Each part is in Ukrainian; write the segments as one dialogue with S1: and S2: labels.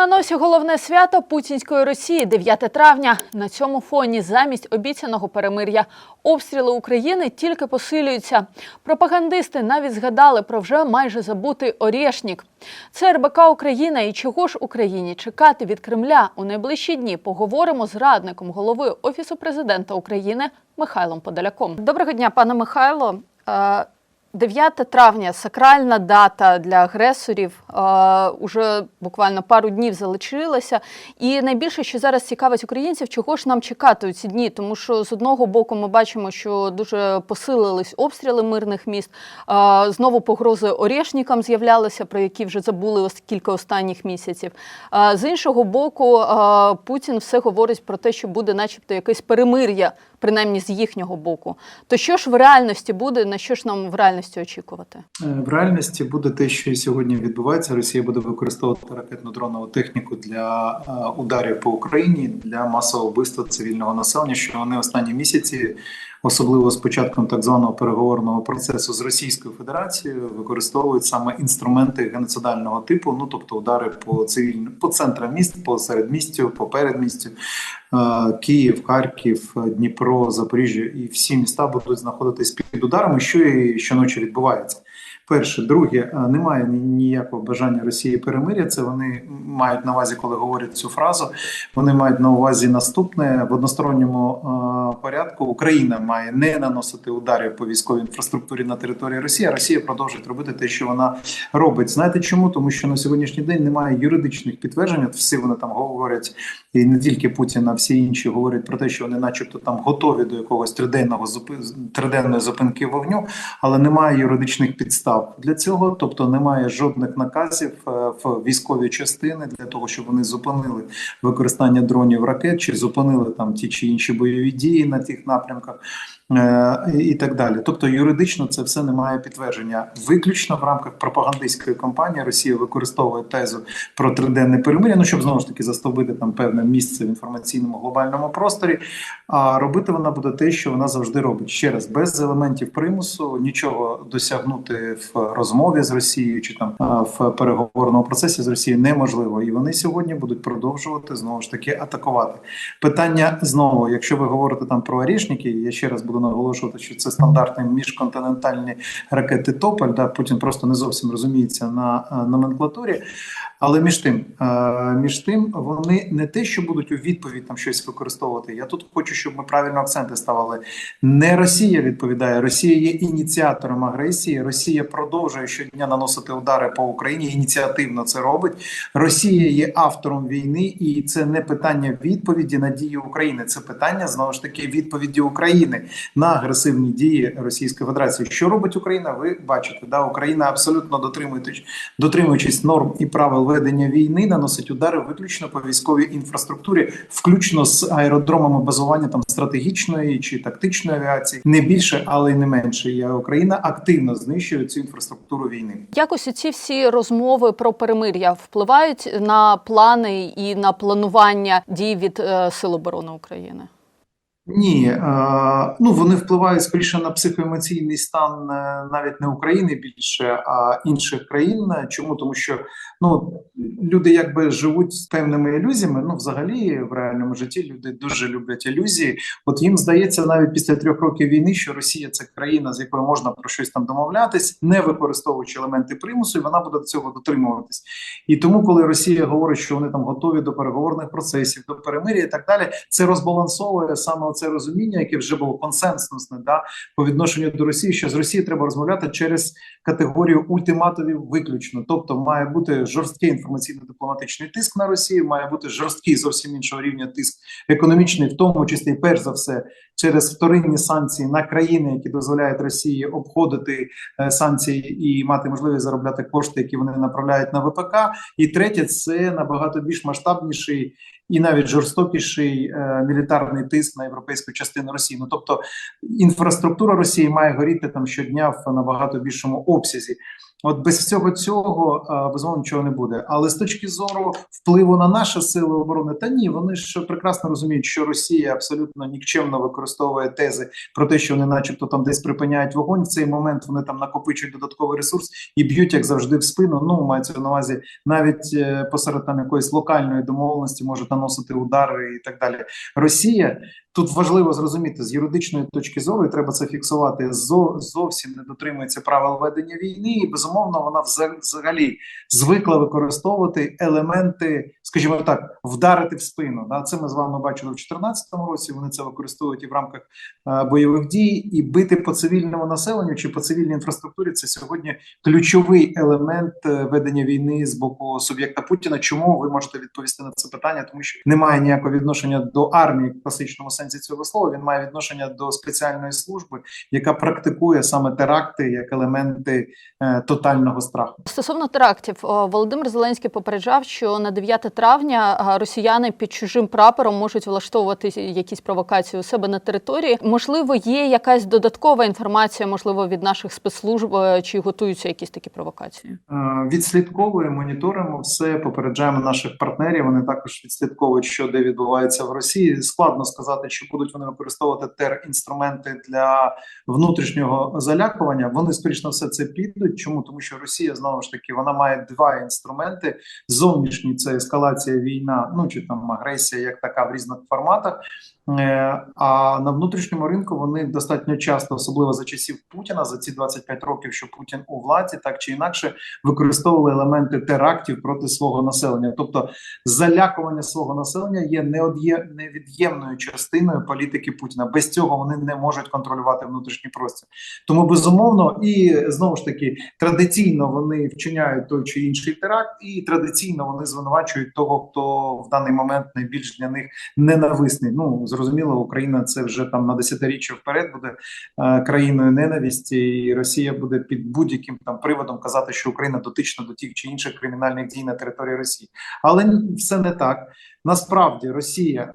S1: На носі головне свято путінської Росії 9 травня. На цьому фоні замість обіцяного перемир'я обстріли України тільки посилюються. Пропагандисти навіть згадали про вже майже забутий Орєшнік. Це РБК Україна і чого ж Україні чекати від Кремля у найближчі дні. Поговоримо з радником голови Офісу президента України Михайлом Подоляком. Доброго дня, пане Михайло. Е, 9 травня сакральна дата для агресорів. Е, уже буквально пару днів залишилася. І найбільше, що зараз цікавить українців, чого ж нам чекати у ці дні? Тому що з одного боку ми бачимо, що дуже посилились обстріли мирних міст. Е, знову погрози Орєшнікам з'являлися, про які вже забули кілька останніх місяців. Е, з іншого боку, Путін все говорить про те, що буде, начебто, якесь перемир'я, принаймні з їхнього боку. То що ж в реальності буде? На що ж нам в реальності очікувати?
S2: Е, В реальності буде те, що і сьогодні відбувається. Росія буде використовувати ракетно-дронову техніку для е, ударів по Україні для масового вбивства цивільного населення, що вони останні місяці, особливо з початком так званого переговорного процесу з Російською Федерацією, використовують саме інструменти геноцидального типу, ну тобто удари по цивільним по центрам міст, по середмістю, по передмістю. Е, Київ, Харків, Дніпро, Запоріжжя і всі міста будуть знаходитись під ударами, що і щоночі відбувається. Перше, друге, е, немає ніякого бажання Росії перемиря. Це вони мають на увазі, коли говорять цю фразу. Вони мають на увазі наступне в односторонньому е, порядку. Україна має не наносити ударів по військовій інфраструктурі на території Росії. а Росія продовжить робити те, що вона робить. Знаєте чому? Тому що на сьогоднішній день немає юридичних підтверджень. От Всі вони там говорять, і не тільки Путін, а всі інші говорять про те, що вони, начебто, там готові до якогось триденного триденної зупинки вогню, але немає юридичних підстав для цього, тобто немає жодних наказів е, в військові частини для того, щоб вони зупинили використання дронів ракет, чи зупинили там ті чи інші бойові дії на тих напрямках. е, І так далі, тобто юридично це все не має підтвердження. Виключно в рамках пропагандистської кампанії Росія використовує тезу про триденне перемир'я, ну щоб знову ж таки застовбити там певне місце в інформаційному глобальному просторі. А робити вона буде те, що вона завжди робить ще раз, без елементів примусу, нічого досягнути в розмові з Росією чи там в переговорному процесі з Росією неможливо. І вони сьогодні будуть продовжувати знову ж таки атакувати. Питання знову, якщо ви говорите там про орішники, я ще раз буду наголошувати, що це стандартні міжконтинентальні ракети Тополь. Да, Путін просто не зовсім розуміється на номенклатурі. Але між тим, е, між тим, вони не те, що будуть у відповідь там щось використовувати. Я тут хочу, щоб ми правильно акценти ставили. Не Росія відповідає, Росія є ініціатором агресії. Росія продовжує щодня наносити удари по Україні. Ініціативно це робить. Росія є автором війни, і це не питання відповіді на дії України. Це питання знову ж таки відповіді України на агресивні дії Російської Федерації. Що робить Україна? Ви бачите, да Україна абсолютно дотримуючись, дотримуючись норм і правил ведення війни, наносить удари виключно по військовій інфраструктурі, включно з аеродромами базування там стратегічної чи тактичної авіації, не більше, але й не менше. І Україна активно знищує цю інфраструктуру війни.
S1: Якось ці всі розмови про перемир'я впливають на плани і на планування дій від е, Сил оборони України?
S2: Ні, е, ну вони впливають скоріше на психоемоційний стан е, навіть не України більше, а інших країн. Чому? Тому що ну люди якби живуть з певними ілюзіями. Ну, взагалі, в реальному житті люди дуже люблять ілюзії. От їм здається, навіть після трьох років війни, що Росія це країна, з якою можна про щось там домовлятись, не використовуючи елементи примусу, і вона буде до цього дотримуватись. І тому, коли Росія говорить, що вони там готові до переговорних процесів, до перемир'я і так далі, це розбалансовує саме це розуміння, яке вже було консенсусне, да по відношенню до Росії, що з Росією треба розмовляти через категорію ультиматумів виключно, тобто має бути жорсткий інформаційно-дипломатичний тиск на Росію, має бути жорсткий зовсім іншого рівня тиск економічний, в тому числі перш за все через вторинні санкції на країни, які дозволяють Росії обходити е, санкції і мати можливість заробляти кошти, які вони направляють на ВПК. І третє, це набагато більш масштабніший і навіть жорстокіший е, мілітарний тиск на європейську частину Росії. Ну тобто інфраструктура Росії має горіти там щодня в набагато більшому обсязі. От без всього цього е, безумовно нічого не буде. Але з точки зору впливу на наші сили оборони, та ні, вони ж прекрасно розуміють, що Росія абсолютно нікчемно використовує тези про те, що вони, начебто, там десь припиняють вогонь. В цей момент вони там накопичують додатковий ресурс і б'ють, як завжди, в спину. Ну мається на увазі навіть е, посеред там якоїсь локальної домовленості можуть наносити удари і так далі. Росія тут важливо зрозуміти з юридичної точки зору, і треба це фіксувати. Зовсім не дотримується правил ведення війни, і безумовно вона вза- взагалі звикла використовувати елементи, скажімо так, вдарити в спину. Да, це ми з вами бачили в 2014 році. Вони це використовують і в рамках е, бойових дій, і бити по цивільному населенню чи по цивільній інфраструктурі. Це сьогодні ключовий елемент е, ведення війни з боку суб'єкта Путіна. Чому ви можете відповісти на це питання? Тому що немає ніякого відношення до армії в класичному сенсі цього слова. Він має відношення до спеціальної служби, яка практикує саме теракти як елементи е, тотального страху.
S1: Стосовно терактів, Володимир Зеленський попереджав, що на 9 травня росіяни під чужим прапором можуть влаштовувати якісь провокації у себе на території. Можливо, є якась додаткова інформація, можливо, від наших спецслужб, е, чи готуються якісь такі провокації.
S2: Е, Відслідковуємо, моніторимо все, попереджаємо наших партнерів. Вони також відслідковують, що де відбувається в Росії. Складно сказати, чи будуть вони використовувати тер-інструменти для внутрішнього залякування. Вони скоріш на все це підуть. Чому тому, що Росія знову ж таки вона має два інструменти: зовнішні це ескалація війна, ну чи там агресія, як така в різних форматах. Е, А на внутрішньому ринку вони достатньо часто, особливо за часів Путіна, за ці 25 років, що Путін у владі, так чи інакше використовували елементи терактів проти свого населення. Тобто, залякування свого населення є невід'ємною частиною політики Путіна. Без цього вони не можуть контролювати внутрішній простір. Тому безумовно, і знову ж таки традиційно вони вчиняють той чи інший теракт, і традиційно вони звинувачують того, хто в даний момент найбільш для них ненависний. Ну зрозуміло, Україна це вже там на десятиріччя вперед буде е, країною ненависті, і Росія буде під будь-яким там приводом казати, що Україна дотична до тих чи інших кримінальних дій на території Росії. Але все не так. Насправді Росія е,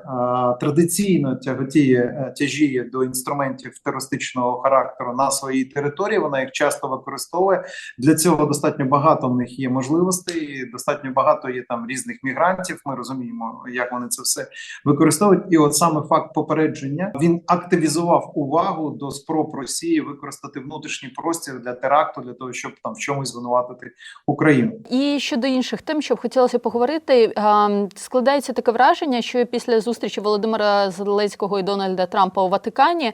S2: традиційно тяготіє е, тяжіє до інструментів терористичного характеру на своїй території. Вона їх часто використовує. Для цього достатньо багато в них є можливостей. Достатньо багато є там різних мігрантів. Ми розуміємо, як вони це все використовують. І от саме факт попередження він активізував увагу до спроб Росії використати внутрішній простір для теракту, для того, щоб там в чомусь звинуватити Україну.
S1: І щодо інших тем, що хотілося поговорити, ем, складається таке враження, що після зустрічі Володимира Зеленського і Дональда Трампа у Ватикані е,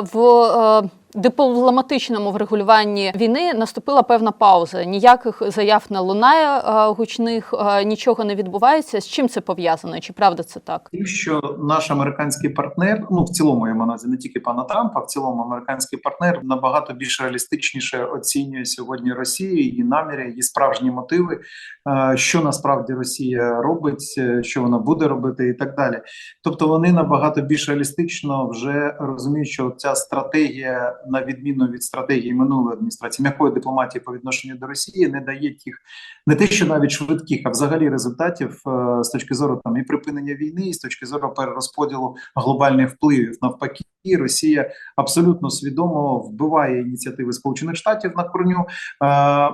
S1: в е, дипломатичному врегулюванні війни наступила певна пауза. Ніяких заяв не лунає е, гучних, е, нічого не відбувається. З чим це пов'язано? Чи правда це так?
S2: Тим, що наш американський партнер, ну в цілому я маю не тільки пана Трампа, а в цілому американський партнер набагато більш реалістичніше оцінює сьогодні Росію, її наміри, її справжні мотиви, е, що насправді Росія робить, що вона буде робити, і так далі. Тобто вони набагато більш реалістично вже розуміють, що ця стратегія, на відміну від стратегії минулої адміністрації, м'якої дипломатії по відношенню до Росії, не дає тих не те, що навіть швидких, а взагалі результатів е, з точки зору там і припинення війни, і з точки зору перерозподілу глобальних впливів. Навпаки, Росія абсолютно свідомо вбиває ініціативи Сполучених Штатів на корню. Е,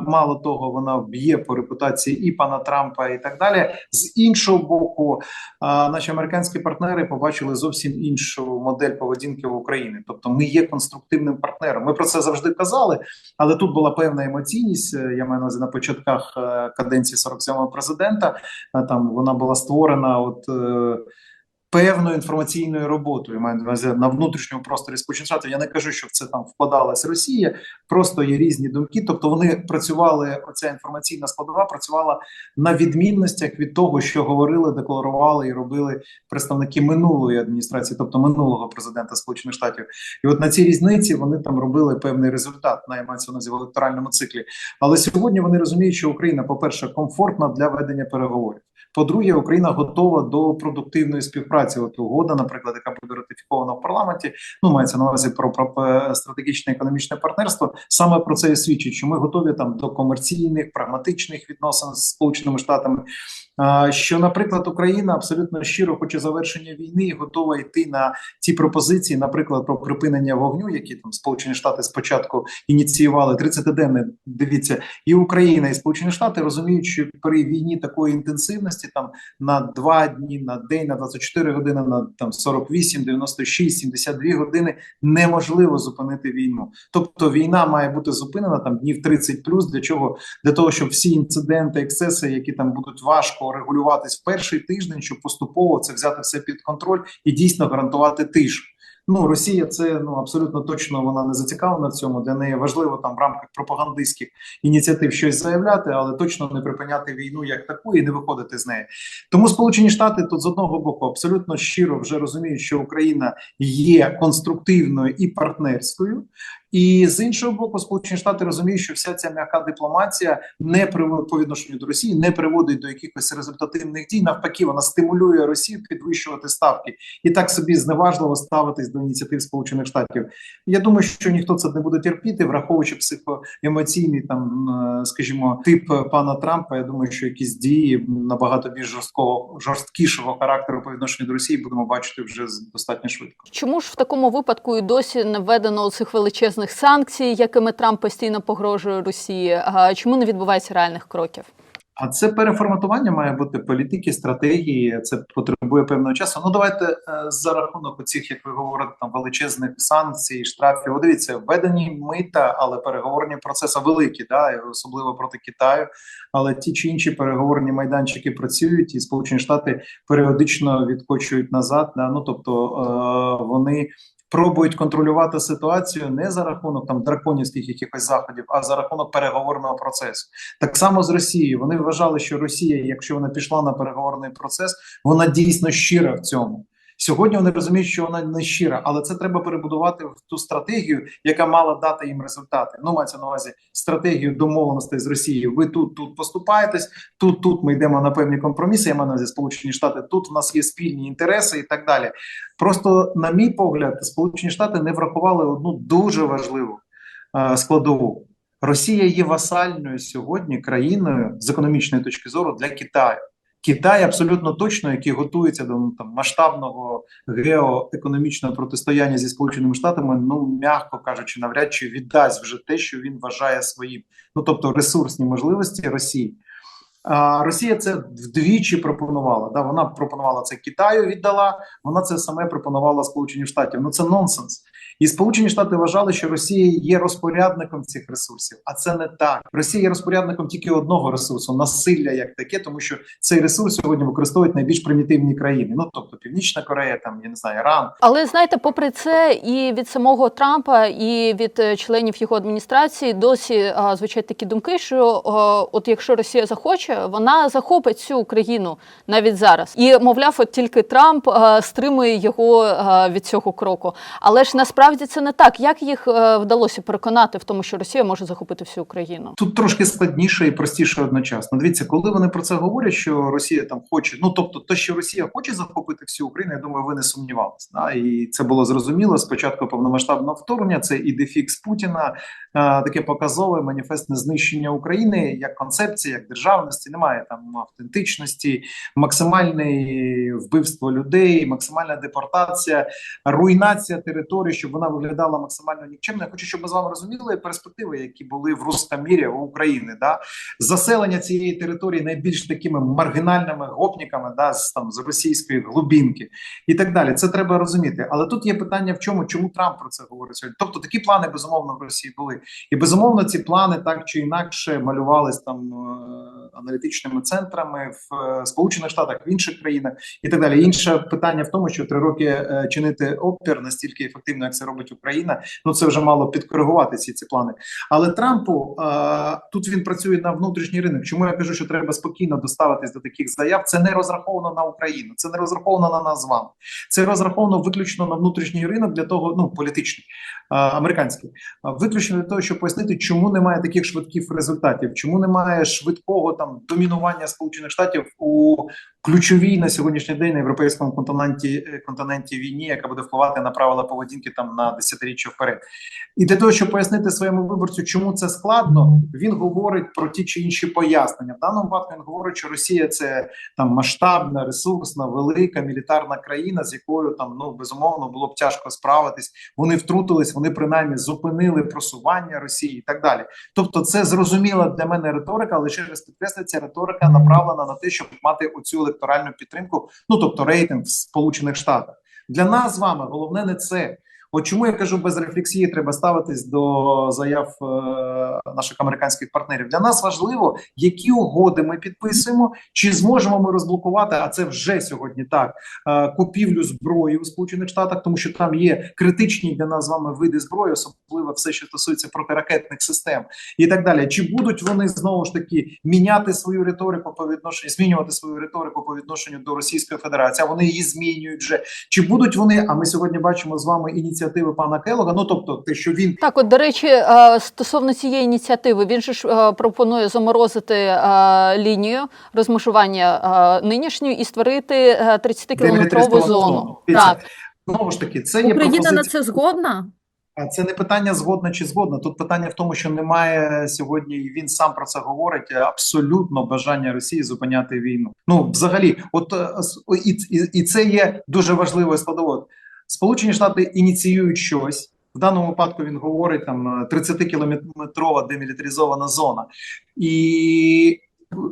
S2: Мало того, вона б'є по репутації і пана Трампа, і так далі. З іншого боку, е, наші американські партнери побачили зовсім іншу модель поведінки в Україні. Тобто, ми є конструктивним партнером. Ми про це завжди казали, але тут була певна емоційність. е, Я маю на початках каденції 47-го президента. Там вона була створена от. Певною інформаційною роботою маю на увазі на внутрішньому просторі Сполучених Штатів. Я не кажу, що в це там вкладалась Росія. Просто є різні думки. Тобто вони працювали. Оця інформаційна складова працювала на відмінностях від того, що говорили, декларували і робили представники минулої адміністрації, тобто минулого президента Сполучених Штатів. І от на цій різниці вони там робили певний результат на емоцію в електоральному циклі. Але сьогодні вони розуміють, що Україна, по-перше, комфортна для ведення переговорів. По-друге, Україна готова до продуктивної співпраці. От угода, наприклад, яка буде ратифікована в парламенті. Ну мається на увазі про, про е, стратегічне економічне партнерство. Саме про це і свідчить, що ми готові там до комерційних, прагматичних відносин з Сполученими Штатами. Що, наприклад, Україна абсолютно щиро хоче завершення війни і готова йти на ті пропозиції, наприклад, про припинення вогню, які там Сполучені Штати спочатку ініціювали 30-денне. Дивіться, і Україна, і Сполучені Штати розуміють, що при війні такої інтенсивності там на два дні, на день, на 24 години, на там 48, 96, 72 години неможливо зупинити війну. Тобто війна має бути зупинена там днів 30 плюс. Для чого? Для того, щоб всі інциденти, ексцеси, які там будуть важко регулюватись в перший тиждень, щоб поступово це взяти все під контроль і дійсно гарантувати тишу. Ну, Росія це ну абсолютно точно вона не зацікавлена в цьому. Для неї важливо там в рамках пропагандистських ініціатив щось заявляти, але точно не припиняти війну як таку і не виходити з неї. Тому Сполучені Штати тут з одного боку абсолютно щиро вже розуміють, що Україна є конструктивною і партнерською. І з іншого боку, Сполучені Штати розуміють, що вся ця м'яка дипломатія не по відношенню до Росії, не приводить до якихось результативних дій. Навпаки, вона стимулює Росію підвищувати ставки і так собі зневажливо ставитись до ініціатив Сполучених Штатів. Я думаю, що ніхто це не буде терпіти, враховуючи психоемоційний там, е, скажімо, тип пана Трампа. Я думаю, що якісь дії набагато більш жорсткого жорсткішого характеру по відношенню до Росії будемо бачити вже достатньо швидко.
S1: Чому ж в такому випадку і досі не введено цих величезних санкцій, якими Трамп постійно погрожує Росії? Чому не відбувається реальних кроків?
S2: А це переформатування має бути політики, стратегії. Це потребує певного часу. Ну давайте е, за рахунок оцих, як ви говорите, там величезних санкцій, штрафів. От Дивіться, введені мита, але переговорні процеси великі, да, особливо проти Китаю. Але ті чи інші переговорні майданчики працюють, і Сполучені Штати періодично відкочують назад. Да, ну тобто е, вони. Пробують контролювати ситуацію не за рахунок там драконівських якихось заходів, а за рахунок переговорного процесу. Так само з Росією. Вони вважали, що Росія, якщо вона пішла на переговорний процес, вона дійсно щира в цьому. Сьогодні вони розуміють, що вона не щира, але це треба перебудувати в ту стратегію, яка мала дати їм результати. Ну, мається на увазі стратегію домовленостей з Росією. Ви тут тут поступаєтесь, тут тут ми йдемо на певні компроміси. Я маю на увазі Сполучені Штати. Тут в нас є спільні інтереси і так далі. Просто, на мій погляд, Сполучені Штати не врахували одну дуже важливу е, складову. Росія є васальною сьогодні країною з економічної точки зору для Китаю. Китай абсолютно точно, який готується до ну, там масштабного геоекономічного протистояння зі сполученими штатами, ну м'яко кажучи, навряд чи віддасть вже те, що він вважає своїм, ну тобто ресурсні можливості Росії. А Росія це вдвічі пропонувала. Да, вона пропонувала це Китаю, віддала. Вона це саме пропонувала Сполученим Штатам. Ну це нонсенс. І Сполучені Штати вважали, що Росія є розпорядником цих ресурсів, а це не так. Росія є розпорядником тільки одного ресурсу насилля як таке, тому що цей ресурс сьогодні використовують найбільш примітивні країни. Ну тобто Північна Корея, там я не знаю, Іран.
S1: Але знаєте, попри це, і від самого Трампа, і від е, членів його адміністрації досі а, звучать такі думки, що а, от якщо Росія захоче, вона захопить цю Україну навіть зараз. І мовляв, от тільки Трамп стримує його від цього кроку. Але ж насправді це не так. Як їх е, вдалося переконати в тому, що Росія може захопити всю Україну?
S2: Тут трошки складніше і простіше одночасно. Дивіться, коли вони про це говорять, що Росія там хоче, ну тобто, те, що Росія хоче захопити всю Україну, я думаю, ви не сумнівалися. Да? І це було зрозуміло. Спочатку повномасштабного вторгнення, це і дефікс Путіна, а, таке показове маніфестне знищення України як концепція, як державності. Немає там автентичності, максимальне вбивство людей, максимальна депортація, руйнація території, щоб вона виглядала максимально нікчемно. Я хочу, щоб ми з вами розуміли перспективи, які були в Рустамірі у України. Да? Заселення цієї території найбільш такими маргінальними гопниками, да, з там з російської глубинки і так далі. Це треба розуміти. Але тут є питання в чому, чому Трамп про це говорить сьогодні. Тобто такі плани безумовно в Росії були, і безумовно ці плани так чи інакше малювались там е, аналітичними центрами в е, Сполучених Штатах, в інших країнах і так далі. Інше питання в тому, що три роки е, чинити опір настільки ефективно, як це робить Україна. Ну це вже мало підкоригувати ці ці плани. Але Трампу е, тут він працює на внутрішній ринок. Чому я кажу, що треба спокійно доставитись до таких заяв? Це не розраховано на Україну, це не розраховано на нас з вами. Це розраховано виключно на внутрішній ринок для того, ну політичний американський, виключно для того, щоб пояснити, чому немає таких швидких результатів, чому немає швидкого там домінування Сполучених Штатів у ключовій на сьогоднішній день на європейському континенті е, континенті війні, яка буде впливати на правила поведінки там на десятиріччя вперед. І для того, щоб пояснити своєму виборцю, чому це складно, він говорить про ті чи інші пояснення. В даному випадку він говорить, що Росія це там масштабна, ресурсна, велика мілітарна країна, з якою там ну безумовно було б тяжко справитись. Вони втрутились, принаймні зупинили просування Росії і так далі. Тобто, це зрозуміла для мене риторика, але ще раз підкреслю, ця риторика направлена на те, щоб мати оцю електоральну підтримку, ну тобто рейтинг в Сполучених Штатах. Для нас з вами головне не це. От чому я кажу без рефлексії, треба ставитись до заяв е, наших американських партнерів. Для нас важливо, які угоди ми підписуємо, чи зможемо ми розблокувати, а це вже сьогодні так. Е, купівлю зброї у Сполучених Штатах, тому що там є критичні для нас з вами види зброї, особливо все, що стосується протиракетних систем і так далі. Чи будуть вони знову ж таки міняти свою риторику по відношенню, змінювати свою риторику по відношенню до Російської Федерації? А Вони її змінюють вже. Чи будуть вони? А ми сьогодні бачимо з вами ініціативи пана Келога. Ну тобто, те, що він
S1: Так, от до речі, е, стосовно цієї ініціативи, він же ж е, пропонує заморозити е, лінію розмежування нинішню і створити 30-кілометрову зону. Так,
S2: знову ж таки, це є
S1: Україна
S2: пропозиція.
S1: на це згодна.
S2: А це не питання згодна чи згодна. Тут питання в тому, що немає сьогодні, і він сам про це говорить. Абсолютно бажання Росії зупиняти війну. Ну, взагалі, от і, і, і це є дуже важливою складовою. Сполучені Штати ініціюють щось. В даному випадку він говорить там 30 кілометрова демілітаризована зона, і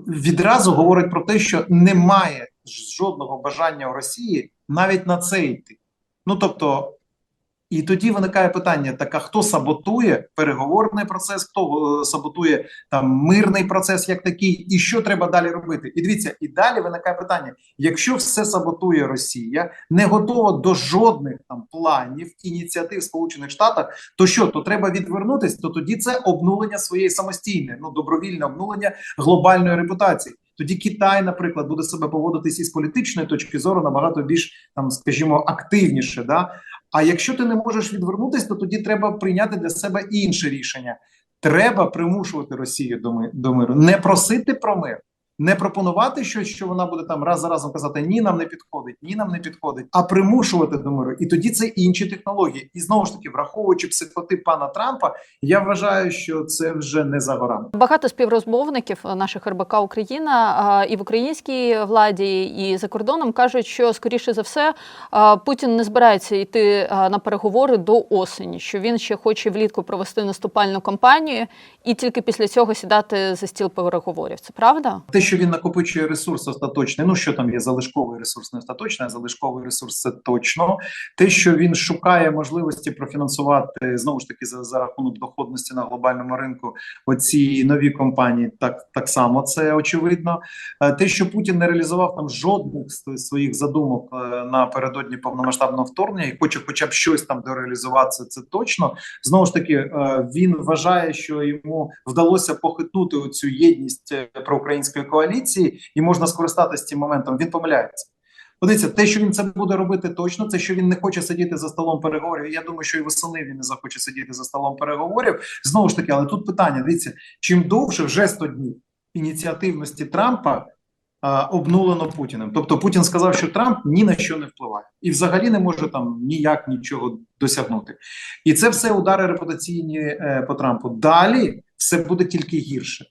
S2: відразу говорить про те, що немає жодного бажання у Росії навіть на це йти. Ну тобто, і тоді виникає питання: так а хто саботує переговорний процес, хто е, саботує там мирний процес як такий, і що треба далі робити? І дивіться, і далі виникає питання: якщо все саботує Росія, не готова до жодних там планів, ініціатив Сполучених Штатів, то що то треба відвернутись? То тоді це обнулення своєї самостійне, ну добровільне обнулення глобальної репутації. Тоді Китай, наприклад, буде себе поводитись із політичної точки зору набагато більш там, скажімо, активніше. Да? А якщо ти не можеш відвернутися, то тоді треба прийняти для себе інше рішення. Треба примушувати Росію до, ми, до миру, не просити про мир, не пропонувати щось, що вона буде там раз за разом казати ні, нам не підходить, ні, нам не підходить, а примушувати до миру. І тоді це інші технології. І знову ж таки, враховуючи психотип пана Трампа, я вважаю, що це вже не за горами.
S1: Багато співрозмовників наших РБК Україна і в українській владі, і за кордоном кажуть, що скоріше за все Путін не збирається йти на переговори до осені, що він ще хоче влітку провести наступальну кампанію і тільки після цього сідати за стіл переговорів. Це правда?
S2: Те, що він накопичує ресурс остаточний, ну що там є залишковий ресурс, не остаточний, а залишковий ресурс це точно. Те, що він шукає можливості профінансувати знову ж таки за, за рахунок доходності на глобальному ринку оці нові компанії, так так само це очевидно. Е, Те, що Путін не реалізував там жодних своїх задумок е, напередодні повномасштабного вторгнення, і хоче, хоча б щось там дореалізуватися, це точно. Знову ж таки, е, він вважає, що йому вдалося похитнути оцю єдність проукраїнської коаліції, і можна скористатися цим моментом. Він помиляється. Подивіться, те, що він це буде робити точно, це що він не хоче сидіти за столом переговорів. Я думаю, що і восени він не захоче сидіти за столом переговорів. Знову ж таки, але тут питання: дивіться, чим довше вже 100 днів ініціативності Трампа а, обнулено Путіним. Тобто Путін сказав, що Трамп ні на що не впливає і взагалі не може там ніяк нічого досягнути. І це все удари репутаційні е, по Трампу. Далі все буде тільки гірше.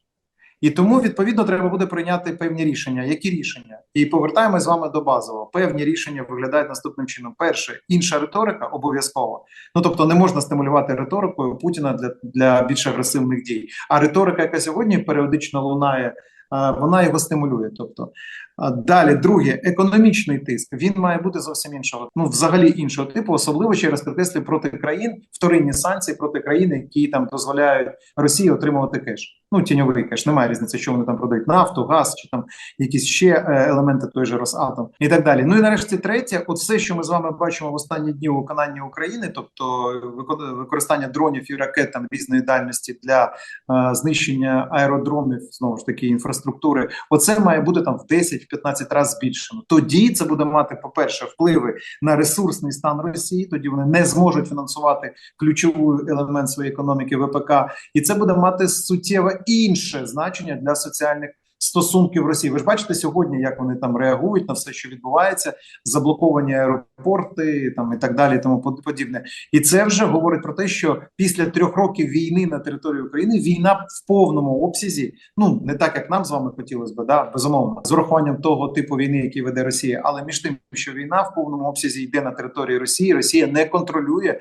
S2: І тому відповідно треба буде прийняти певні рішення. Які рішення? І повертаємось з вами до базового. Певні рішення виглядають наступним чином. Перше, інша риторика обов'язково. Ну тобто, не можна стимулювати риторикою Путіна для, для більш агресивних дій. А риторика, яка сьогодні періодично лунає, вона його стимулює. Тобто далі, друге, економічний тиск. Він має бути зовсім іншого. Ну, взагалі іншого типу, особливо через підкреслюю проти країн, вторинні санкції проти країн, які там дозволяють Росії отримувати кеш. Ну, тіньовий кеш, немає різниці, що вони там продають нафту, газ чи там якісь ще е, елементи той же Росатом і так далі. Ну і нарешті третє, от все, що ми з вами бачимо в останні дні у виконанні України, тобто використання дронів і ракет там різної дальності для е, знищення аеродромів, знову ж таки інфраструктури. Оце має бути там в 10 10-15 разів збільшено. Тоді це буде мати, по-перше, впливи на ресурсний стан Росії. Тоді вони не зможуть фінансувати ключовий елемент своєї економіки ВПК, і це буде мати суттєве інше значення для соціальних. Стосунків Росії, ви ж бачите сьогодні, як вони там реагують на все, що відбувається, заблоковані аеропорти, там і так далі, тому подібне. І це вже говорить про те, що після трьох років війни на території України війна в повному обсязі, ну не так як нам з вами хотілося би, да безумовно, з урахуванням того типу війни, який веде Росія, але між тим, що війна в повному обсязі йде на території Росії, Росія не контролює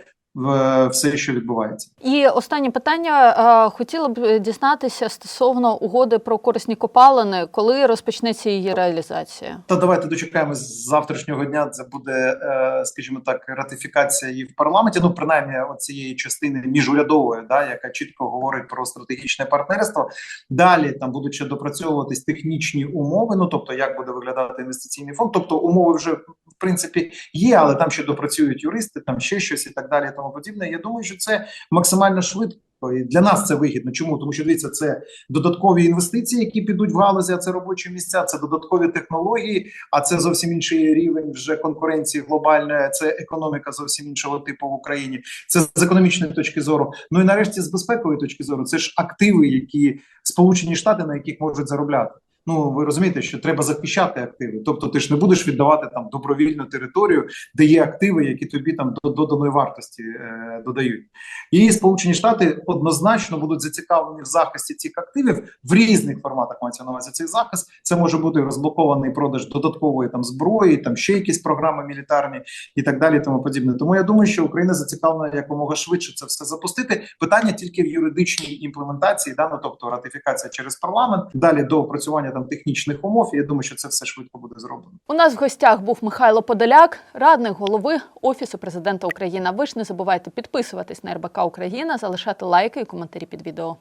S2: все, що відбувається.
S1: І останнє питання Е, хотіла б дізнатися стосовно угоди про корисні копалини, коли розпочнеться її реалізація.
S2: Та давайте дочекаємось з завтрашнього дня. Це буде, е, скажімо так, ратифікація її в парламенті. Ну, принаймні, оцієї частини міжурядової, да, яка чітко говорить про стратегічне партнерство. Далі там будуть ще допрацьовуватись технічні умови. Ну тобто, як буде виглядати інвестиційний фонд. Тобто, умови вже в принципі є, але там ще допрацюють юристи, там ще щось і так далі. Тому подібне. Я думаю, що це максимально швидко. І для нас це вигідно. Чому? Тому що дивіться, це додаткові інвестиції, які підуть в галузі, а це робочі місця, це додаткові технології, а це зовсім інший рівень вже конкуренції глобальної. Це економіка зовсім іншого типу в Україні. Це з економічної точки зору. Ну і нарешті з безпекової точки зору. Це ж активи, які Сполучені Штати на яких можуть заробляти. Ну ви розумієте, що треба захищати активи. Тобто, ти ж не будеш віддавати там добровільну територію, де є активи, які тобі там до доданої вартості е, додають. І Сполучені Штати однозначно будуть зацікавлені в захисті цих активів в різних форматах. Мається на увазі цей захист. Це може бути розблокований продаж додаткової там зброї, там ще якісь програми мілітарні і так далі. Тому подібне. Тому я думаю, що Україна зацікавлена якомога швидше це все запустити. Питання тільки в юридичній імплементації, да, ну тобто ратифікація через парламент, далі до опрацювання там технічних умов. І я думаю, що це все швидко буде зроблено.
S1: У нас в гостях був Михайло Подоляк, радник голови Офісу президента України. Ви ж не забувайте підписуватись на РБК Україна, залишати лайки і коментарі під відео.